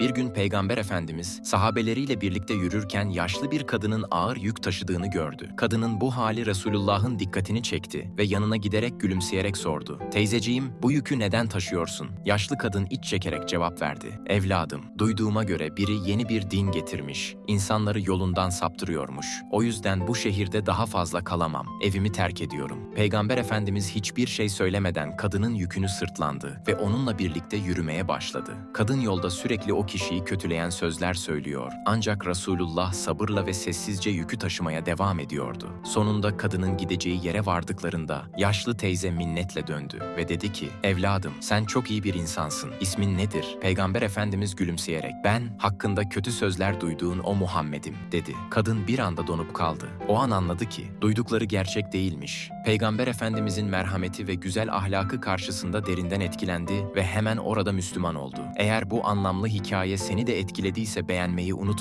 Bir gün Peygamber Efendimiz sahabeleriyle birlikte yürürken yaşlı bir kadının ağır yük taşıdığını gördü. Kadının bu hali Resulullah'ın dikkatini çekti ve yanına giderek gülümseyerek sordu. Teyzeciğim bu yükü neden taşıyorsun? Yaşlı kadın iç çekerek cevap verdi. Evladım, duyduğuma göre biri yeni bir din getirmiş. İnsanları yolundan saptırıyormuş. O yüzden bu şehirde daha fazla kalamam. Evimi terk ediyorum. Peygamber Efendimiz hiçbir şey söylemeden kadının yükünü sırtlandı ve onunla birlikte yürümeye başladı. Kadın yolda sürekli o kişiyi kötüleyen sözler söylüyor. Ancak Resulullah sabırla ve sessizce yükü taşımaya devam ediyordu. Sonunda kadının gideceği yere vardıklarında yaşlı teyze minnetle döndü ve dedi ki, "Evladım, sen çok iyi bir insansın. İsmin nedir?" Peygamber Efendimiz gülümseyerek, "Ben hakkında kötü sözler duyduğun o Muhammed'im." dedi. Kadın bir anda donup kaldı. O an anladı ki duydukları gerçek değilmiş. Peygamber Efendimizin merhameti ve güzel ahlakı karşısında derinden etkilendi ve hemen orada Müslüman oldu. Eğer bu anlamlı hikaye seni de etkilediyse beğenmeyi unutma.